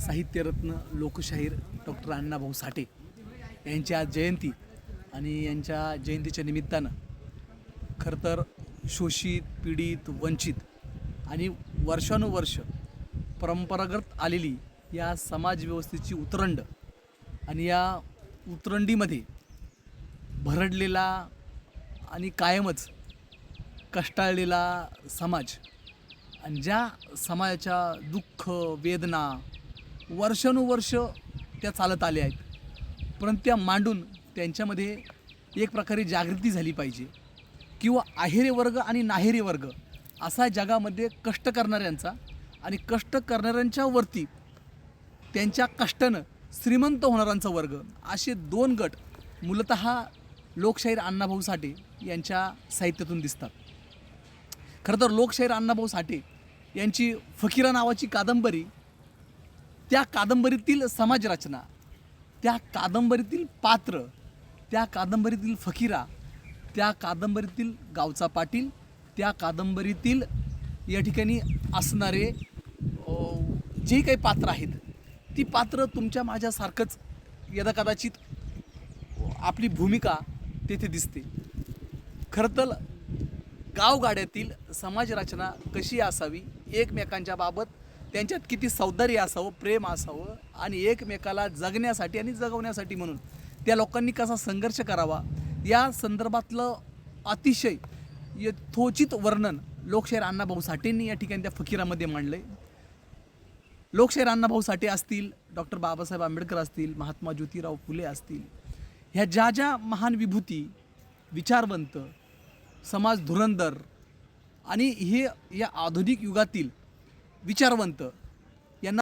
साहित्यरत्न लोकशाहीर डॉक्टर अण्णाभाऊ साठे यांची आज जयंती आणि यांच्या जयंतीच्या निमित्तानं खरं तर शोषित पीडित वंचित आणि वर्षानुवर्ष परंपरागत आलेली या समाजव्यवस्थेची उतरंड आणि या उतरंडीमध्ये भरडलेला आणि कायमच कष्टाळलेला समाज आणि ज्या समाजाच्या दुःख वेदना वर्षानुवर्ष त्या चालत आल्या आहेत. परंतु त्या मांडून त्यांच्यामध्ये एक प्रकारे जागृती झाली पाहिजे. किंवा आहेरे वर्ग आणि नाहेरे वर्ग असा जगामध्ये कष्ट करणाऱ्यांचा आणि कष्ट करणाऱ्यांच्या वरती त्यांच्या कष्टानं श्रीमंत होणाऱ्यांचा वर्ग असे दोन गट मूलत लोकशाहीर अण्णाभाऊ साठे यांच्या साहित्यातून दिसतात. खरं तर लोकशाहीर अण्णाभाऊ साठे यांची फकीरा नावाची कादंबरी त्या कादंबरीतील समाजरचना त्या कादंबरीतील पात्र त्या कादंबरीतील फकीरा त्या कादंबरीतील गावचा पाटील त्या कादंबरीतील या ठिकाणी असणारे जे काही पात्र आहेत ती पात्र तुमच्या माझ्यासारखंच यदा कदाचित आपली भूमिका तेथे दिसते. खरं तर गावगाड्यातील समाजरचना कशी असावी एकमेकांच्या बाबत त्यांच्यात किती सौंदर्य असावं प्रेम असावं आणि एकमेकाला जगण्यासाठी आणि जगवण्यासाठी म्हणून त्या लोकांनी कसा संघर्ष करावा या संदर्भातलं अतिशय यथोचित वर्णन लोकशाहीर अण्णाभाऊ साठेंनी या ठिकाणी त्या फकीरामध्ये मांडलं आहे लोकशाहीर अण्णाभाऊ साठे असतील डॉक्टर बाबासाहेब आंबेडकर असतील महात्मा ज्योतिराव फुले असतील ह्या ज्या ज्या महान विभूती विचारवंत समाज धुरंदर आणि हे या आधुनिक युगातील विचारवंत.